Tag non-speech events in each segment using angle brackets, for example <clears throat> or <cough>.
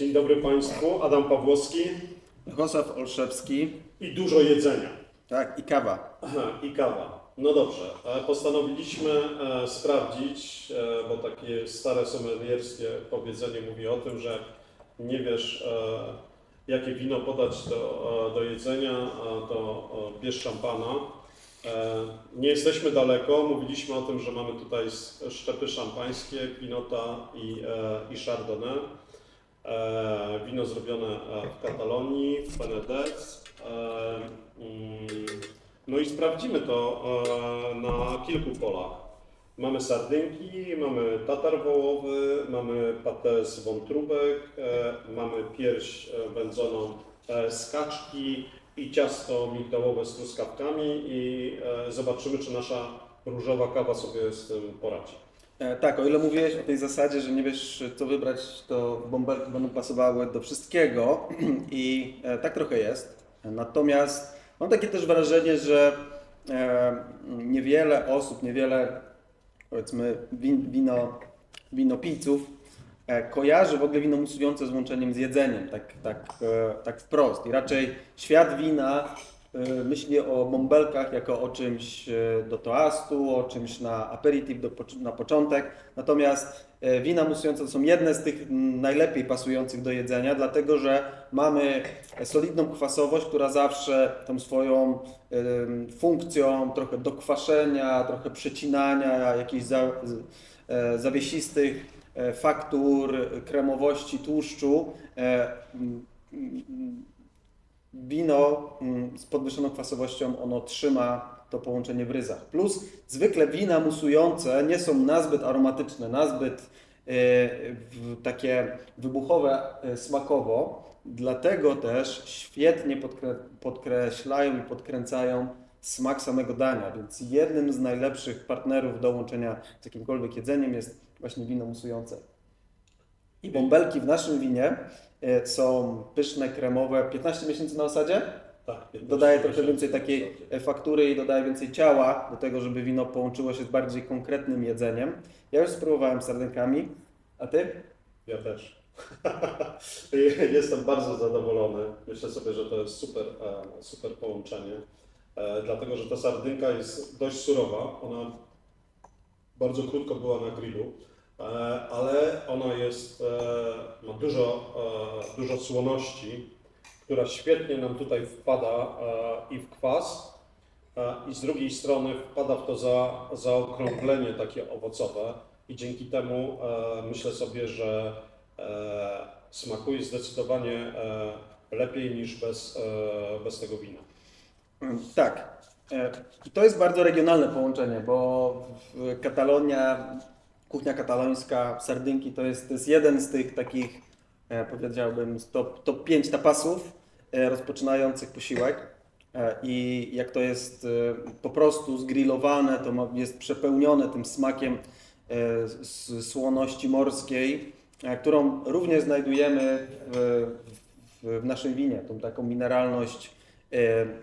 Dzień dobry Państwu, Adam Pawłowski Gosław Olszewski, i dużo jedzenia. tak, i kawa. Aha, I kawa. No dobrze, e, postanowiliśmy e, sprawdzić, e, bo takie stare sommelierskie powiedzenie mówi o tym, że nie wiesz jakie wino podać do, do jedzenia, to bierz szampana. Nie jesteśmy daleko, mówiliśmy o tym, że mamy tutaj szczepy szampańskie, Pinota i, i Chardonnay. E, Wino zrobione e, w Katalonii, w Penedès. E, mm, No i sprawdzimy to na kilku polach. Mamy sardynki, mamy tatar wołowy, mamy patę z wątróbek, mamy pierś wędzoną z kaczki i ciasto migdałowe z truskawkami i zobaczymy, czy nasza różowa kawa sobie z tym poradzi. E, tak, o ile mówiłeś o tej zasadzie, że nie wiesz co wybrać, to bąbelki będą pasowały do wszystkiego <clears throat> i e, tak trochę jest. Natomiast mam takie też wrażenie, że e, niewiele osób, niewiele powiedzmy win, wino, winopijców kojarzy w ogóle wino musujące z łączeniem z jedzeniem, tak, tak, tak wprost. I raczej świat wina myśli o bąbelkach jako o czymś e, do toastu, o czymś na aperitif, do, na początek. Natomiast e, wina musujące są jedne z tych najlepiej pasujących do jedzenia, dlatego że mamy solidną kwasowość, która zawsze tą swoją funkcją trochę dokwaszenia, trochę przecinania jakichś e, zawiesistych e, faktur, kremowości, tłuszczu. Wino mm, z podwyższoną kwasowością, ono trzyma to połączenie w ryzach. Plus zwykle wina musujące nie są nazbyt aromatyczne, nazbyt e, takie wybuchowe e, smakowo, dlatego też świetnie podkre- podkreślają i podkręcają smak samego dania, więc jednym z najlepszych partnerów do łączenia z jakimkolwiek jedzeniem jest właśnie wino musujące. I bąbelki w naszym winie są pyszne, kremowe, 15 miesięcy na osadzie. Tak, 15 Dodaje trochę więcej takiej e, faktury i dodaje więcej ciała do tego, żeby wino połączyło się z bardziej konkretnym jedzeniem. Ja już spróbowałem sardynkami, a ty? Ja też. <laughs> Jestem bardzo zadowolony. Myślę sobie, że to jest super, e, super połączenie, e, dlatego że ta sardynka jest dość surowa. Ona bardzo krótko była na grillu, e, ale ona jest, e, ma dużo, e, dużo słoności, która świetnie nam tutaj wpada e, i w kwas, e, i z drugiej strony wpada w to za, zaokrąglenie takie owocowe i dzięki temu e, myślę sobie, że e, smakuje zdecydowanie e, lepiej niż bez, e, bez tego wina. Mm, Tak. E, To jest bardzo regionalne połączenie, bo Katalonia, kuchnia katalońska, sardynki to jest, to jest jeden z tych takich, e, powiedziałbym, top, top 5 tapasów e, rozpoczynających posiłek. E, I jak to jest po prostu zgrillowane, to jest przepełnione tym smakiem słoności morskiej, którą również znajdujemy w, w, w naszym winie. Tą taką mineralność,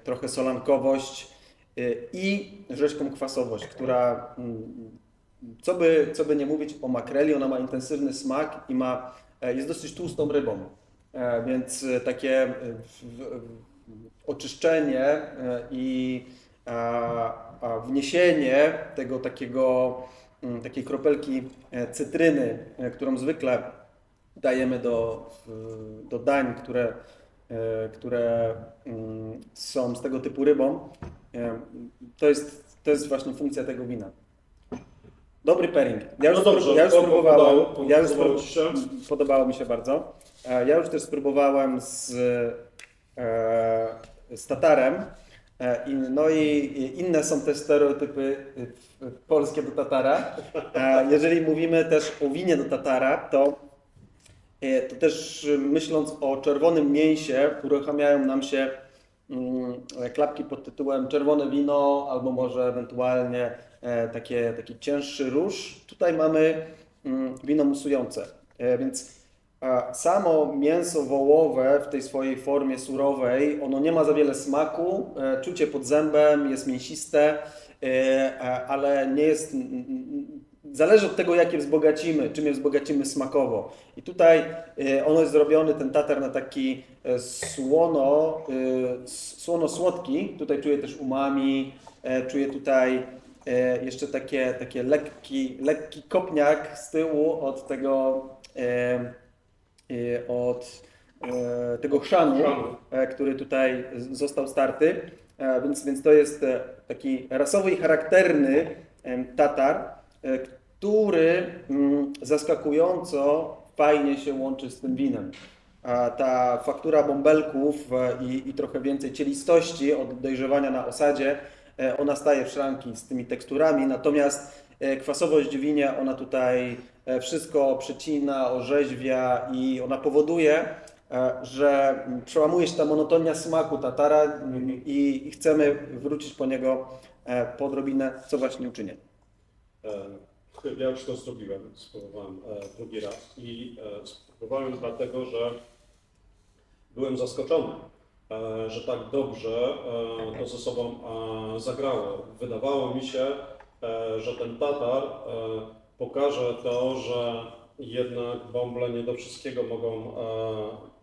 trochę solankowość i rzeźką kwasowość, która, mm, co by, co by nie mówić o makreli, ona ma intensywny smak i ma, e, jest dosyć tłustą rybą. E, Więc e, takie oczyszczenie i wniesienie tego takiego, takiej kropelki cytryny, którą zwykle dajemy do, do dań, które, które są z tego typu rybą, to jest, to jest właśnie funkcja tego wina. Dobry pairing. Ja już, No dobrze, ja już spróbowałem. podobało- Ja już podobało się? Podobało mi się bardzo. E, Ja już też spróbowałem z, e, z tatarem. E, No i inne są też stereotypy polskie do tatara. Jeżeli mówimy też o winie do tatara, to, to też myśląc o czerwonym mięsie, uruchamiają nam się mm, klapki pod tytułem czerwone wino albo może ewentualnie takie, taki cięższy róż. Tutaj mamy mm, wino musujące. E, Więc samo mięso wołowe w tej swojej formie surowej, ono nie ma za wiele smaku, e, czucie pod zębem, jest mięsiste, e, e, ale nie jest, zależy od tego, jak je wzbogacimy, czym je wzbogacimy smakowo. I tutaj e, ono jest zrobiony, ten tatar, na taki e, słono, e, słono-słodki. Tutaj czuję też umami, e, czuję tutaj e, jeszcze takie, takie lekki, lekki kopniak z tyłu od tego, e, e, od e, tego chrzanu, e, który tutaj został starty. E, Więc, więc to jest e, taki rasowy i charakterny tatar, e, który mm, zaskakująco fajnie się łączy z tym winem. A ta faktura bąbelków e, i, i trochę więcej cielistości od dojrzewania na osadzie, e, ona staje w szranki z tymi teksturami, natomiast e, kwasowość w winie, ona tutaj e, wszystko przecina, orzeźwia i ona powoduje, e, że przełamuje się ta monotonia smaku tatara mm, i, chcemy wrócić po niego e, po odrobinę, co właśnie uczynię. E, Ja już to zrobiłem, spróbowałem e, drugi raz i e, spróbowałem dlatego, że byłem zaskoczony, e, że tak dobrze e, to ze sobą e, zagrało. Wydawało mi się, e, że ten Tatar e, pokaże to, że jednak bąble nie do wszystkiego mogą e,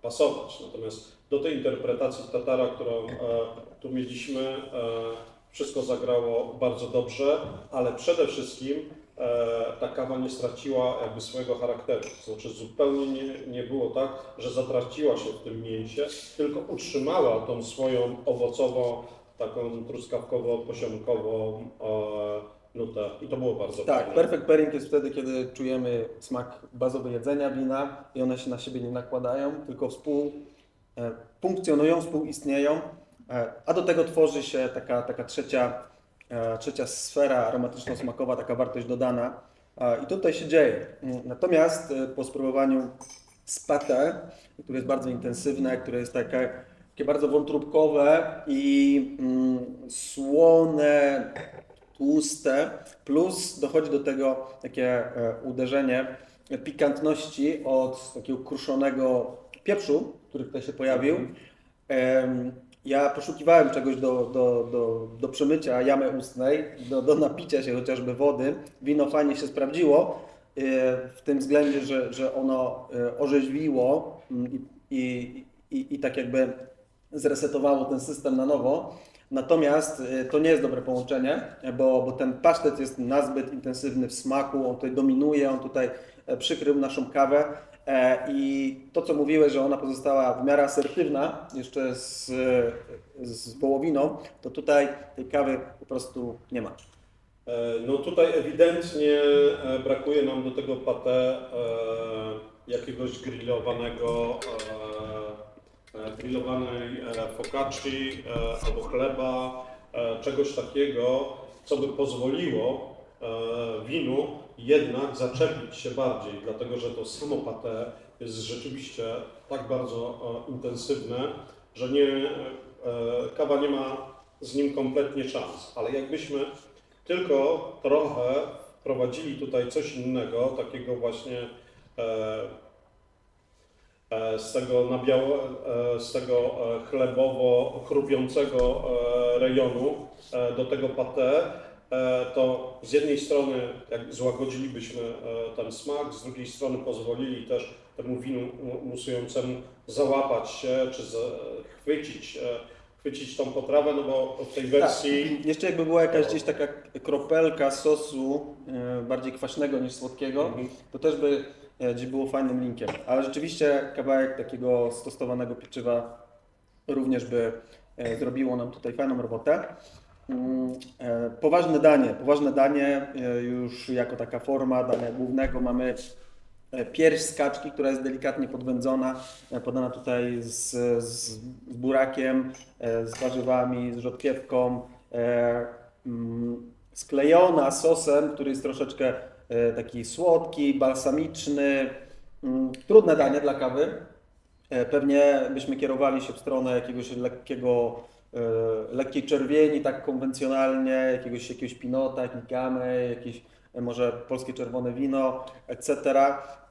pasować. Natomiast do tej interpretacji Tatara, którą e, tu mieliśmy, e, wszystko zagrało bardzo dobrze, ale przede wszystkim e, ta kawa nie straciła jakby swojego charakteru. To znaczy zupełnie nie, nie było tak, że zatraciła się w tym mięsie, tylko utrzymała tą swoją owocową, taką truskawkowo-poziomkową e, nutę i to było bardzo Tak, fajne. perfect pairing jest wtedy, kiedy czujemy smak bazowy jedzenia wina i one się na siebie nie nakładają, tylko współ e, funkcjonują, współistnieją, a do tego tworzy się taka, taka trzecia, e, trzecia sfera aromatyczno-smakowa, taka wartość dodana e, i tutaj się dzieje. Natomiast e, po spróbowaniu z pate, które jest bardzo intensywne, które jest takie, takie bardzo wątróbkowe i mm, słone, tłuste, plus dochodzi do tego takie e, uderzenie pikantności od takiego kruszonego pieprzu, który tutaj się pojawił. Ja poszukiwałem czegoś do, do, do, do przemycia jamy ustnej, do, do napicia się chociażby wody. Wino fajnie się sprawdziło e, w tym względzie, że, że ono e, orzeźwiło mm, i, i, i, i tak jakby zresetowało ten system na nowo. Natomiast y, to nie jest dobre połączenie, bo, bo ten pasztet jest nazbyt intensywny w smaku, on tutaj dominuje, on tutaj e, przykrył naszą kawę e, i to co mówiłeś, że ona pozostała w miarę asertywna jeszcze z, z wołowiną, to tutaj tej kawy po prostu nie ma. E, No tutaj ewidentnie e, brakuje nam do tego pate e, jakiegoś grillowanego, e, e, grillowanej e, focacci e, albo chleba, e, czegoś takiego, co by pozwoliło e, winu jednak zaczepić się bardziej, dlatego że to samo pate jest rzeczywiście tak bardzo e, intensywne, że nie, e, kawa nie ma z nim kompletnie szans, ale jakbyśmy tylko trochę wprowadzili tutaj coś innego, takiego właśnie e, e, z tego e, z tego e, chlebowo chrupiącego e, rejonu e, do tego pate, e, to z jednej strony jak złagodzilibyśmy e, ten smak, z drugiej strony pozwolili też temu winu mu- musującemu załapać się czy chwycić, e, chwycić tą potrawę, no bo w tej wersji Tak. Jeszcze jakby była jakaś gdzieś taka kropelka sosu e, bardziej kwaśnego niż słodkiego, Mhm. to też by e, gdzieś było fajnym linkiem. Ale rzeczywiście kawałek takiego stostowanego pieczywa również by e, zrobiło nam tutaj fajną robotę. Mm, e, Poważne danie, poważne danie e, już jako taka forma dania głównego mamy e, pierś z kaczki, która jest delikatnie podwędzona, podana tutaj z, z, burakiem, z warzywami, z rzodkiewką, mm, sklejona sosem, który jest troszeczkę taki słodki, balsamiczny. Mm, Trudne danie dla kawy. Pewnie byśmy kierowali się w stronę jakiegoś lekkiego, lekkiej czerwieni, tak konwencjonalnie, jakiegoś, jakiegoś pinota, jakieś gamy, jakieś e, może polskie czerwone wino, etc.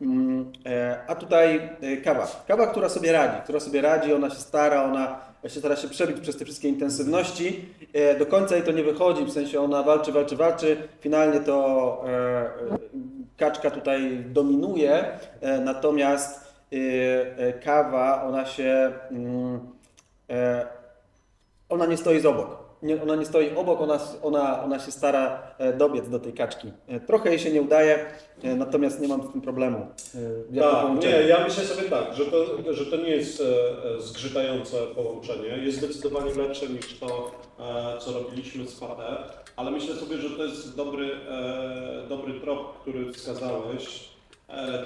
Mm, e, A tutaj e, kawa. Kawa, która sobie radzi, która sobie radzi, ona się stara, ona się stara się przebić przez te wszystkie intensywności. E, Do końca jej to nie wychodzi, w sensie ona walczy, walczy, walczy. Finalnie to e, e, kaczka tutaj dominuje, e, natomiast e, e, kawa, ona się, mm, e, ona nie stoi z obok. Nie, ona nie stoi obok, ona, ona, ona się stara e, dobiec do tej kaczki. E, Trochę jej się nie udaje, e, natomiast nie mam z tym problemu. Tak, nie, ja myślę sobie tak, że to, że to nie jest zgrzytające połączenie. Jest zdecydowanie lepsze niż to, co robiliśmy z Pate, ale myślę sobie, że to jest dobry, dobry trop, który wskazałeś,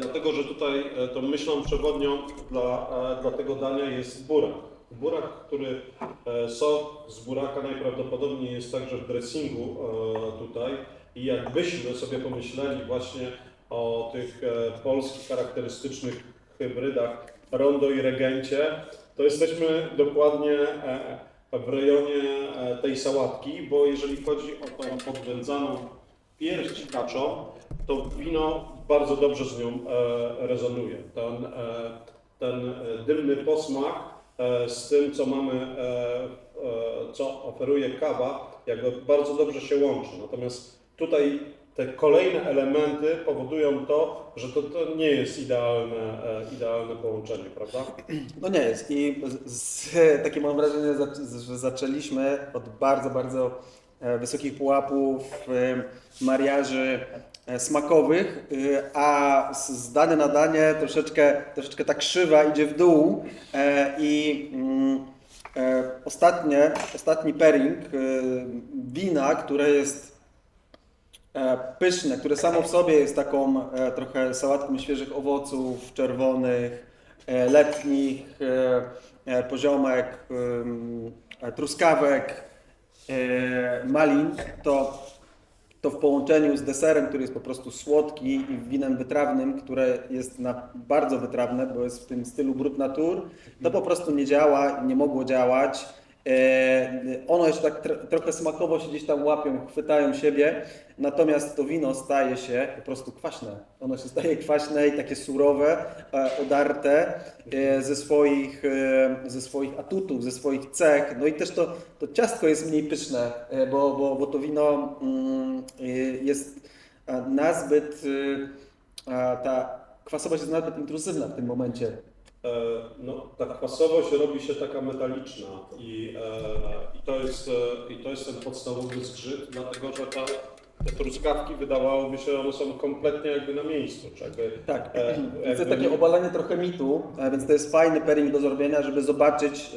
dlatego że tutaj tą myślą przewodnią dla, dla tego dania jest burak. Burak, który e, sok z buraka najprawdopodobniej jest także w dressingu e, tutaj i jakbyśmy sobie pomyśleli właśnie o tych e, polskich charakterystycznych hybrydach rondo i regencie, to jesteśmy dokładnie w rejonie tej sałatki, bo jeżeli chodzi o tą podwędzaną pierś kaczą, to wino bardzo dobrze z nią rezonuje. Ten, ten dymny posmak z tym, co mamy, e, e, co oferuje kawa, jakby bardzo dobrze się łączy. Natomiast tutaj te kolejne elementy powodują to, że to, to nie jest idealne, e, idealne połączenie, prawda? No nie jest. I z, z, <laughs> takie mam wrażenie, że zaczęliśmy od bardzo, bardzo e, wysokich pułapów, e, mariaży e, smakowych, e, a z, dane na danie troszeczkę, troszeczkę ta krzywa idzie w dół e, i mm, e, ostatnie, ostatni pairing e, wina, które jest e, pyszne, które samo w sobie jest taką e, trochę sałatką świeżych owoców czerwonych, e, letnich, e, e, poziomek, e, truskawek, e, malin, to, to w połączeniu z deserem, który jest po prostu słodki i winem wytrawnym, które jest na bardzo wytrawne, bo jest w tym stylu brut natur, to po prostu nie działa, nie mogło działać. E, Ono jeszcze tak tr- trochę smakowo się gdzieś tam łapią, chwytają siebie, natomiast to wino staje się po prostu kwaśne. Ono się staje kwaśne i takie surowe, e, odarte e, ze swoich, ze swoich atutów, ze swoich cech. No i też to, to ciastko jest mniej pyszne, bo, bo, bo to wino mm, jest nazbyt, ta kwasowość jest nazbyt intruzywna w tym momencie. E, No, ta kwasowość robi się taka metaliczna i, e, i, to, jest, e, i to jest ten podstawowy zgrzyt, dlatego że ta, te truskawki wydawałoby się, one są kompletnie jakby na miejscu. Czy jakby, Tak, e, <clears throat> to jest jakby- takie obalanie trochę mitu, więc to jest fajny pairing do zrobienia, żeby zobaczyć,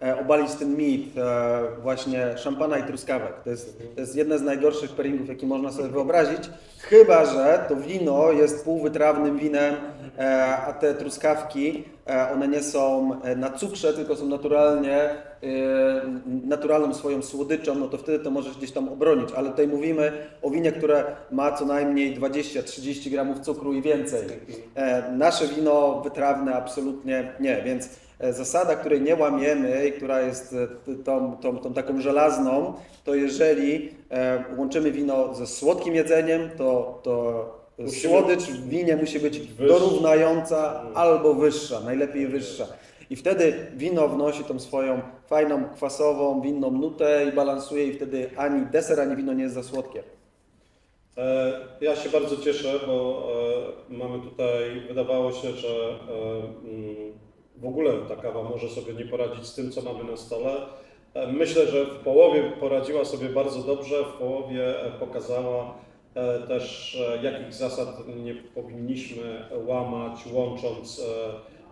obalić ten mit e, właśnie szampana i truskawek. To jest, to jest jedne z najgorszych pairingów, jakie można sobie wyobrazić, chyba że to wino jest półwytrawnym winem, e, a te truskawki, e, one nie są e, na cukrze, tylko są naturalnie, e, naturalną swoją słodyczą, no to wtedy to możesz gdzieś tam obronić, ale tutaj mówimy o winie, które ma co najmniej 20-30 gramów cukru i więcej. E, Nasze wino wytrawne absolutnie nie, więc e, zasada, której nie łamiemy i która jest e, tą, tą, tą taką żelazną, to jeżeli e, łączymy wino ze słodkim jedzeniem, to, to słodycz w winie musi być dorównająca albo wyższa, najlepiej wyższa. I wtedy wino wnosi tą swoją fajną, kwasową, winną nutę i balansuje i wtedy ani deser, ani wino nie jest za słodkie. E, Ja się bardzo cieszę, bo e, mamy tutaj, wydawało się, że e, mm, w ogóle ta kawa może sobie nie poradzić z tym, co mamy na stole. Myślę, że w połowie poradziła sobie bardzo dobrze, w połowie pokazała też, e, jakich zasad nie powinniśmy łamać, łącząc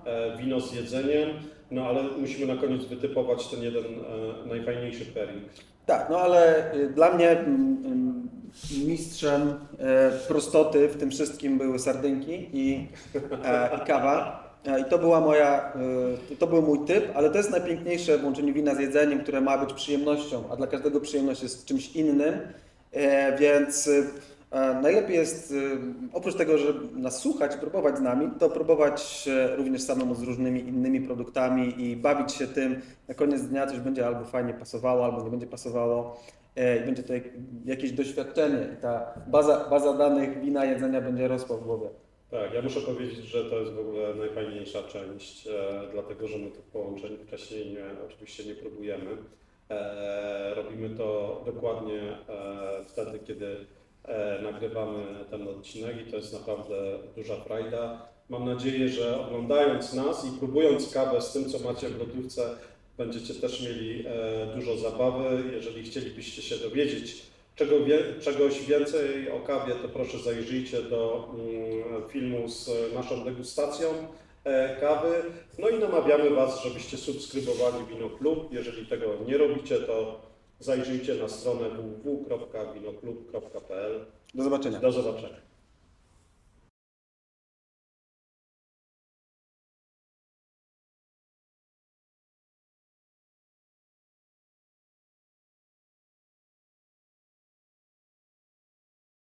e, e, wino z jedzeniem. No ale musimy na koniec wytypować ten jeden e, najfajniejszy pairing. Tak, no ale y, dla mnie mm, mm, mistrzem e, prostoty w tym wszystkim były sardynki i, e, i kawa. E, I to była moja, e, to był mój typ, ale to jest najpiękniejsze w łączeniu wina z jedzeniem, które ma być przyjemnością, a dla każdego przyjemność jest czymś innym, e, więc e, najlepiej jest, e, oprócz tego, że nas słuchać próbować z nami, to próbować również samemu z różnymi innymi produktami i bawić się tym. Na koniec dnia coś będzie albo fajnie pasowało, albo nie będzie pasowało. e, i będzie to jak- jakieś doświadczenie i ta baza, baza danych wina, jedzenia będzie rosła w głowie. Tak, ja muszę powiedzieć, że to jest w ogóle najfajniejsza część, e, dlatego że my tych połączeń wcześniej nie, oczywiście nie próbujemy. E, robimy to dokładnie wtedy, kiedy nagrywamy ten odcinek i to jest naprawdę duża frajda. Mam nadzieję, że oglądając nas i próbując kawę z tym, co macie w lodówce, będziecie też mieli e, dużo zabawy. Jeżeli chcielibyście się dowiedzieć czego czegoś więcej o kawie, to proszę zajrzyjcie do mm, filmu z naszą degustacją e, kawy. No i namawiamy Was, żebyście subskrybowali Wino Klub. Jeżeli tego nie robicie, to zajrzyjcie na stronę www.winoklub.pl. Do zobaczenia. Do zobaczenia.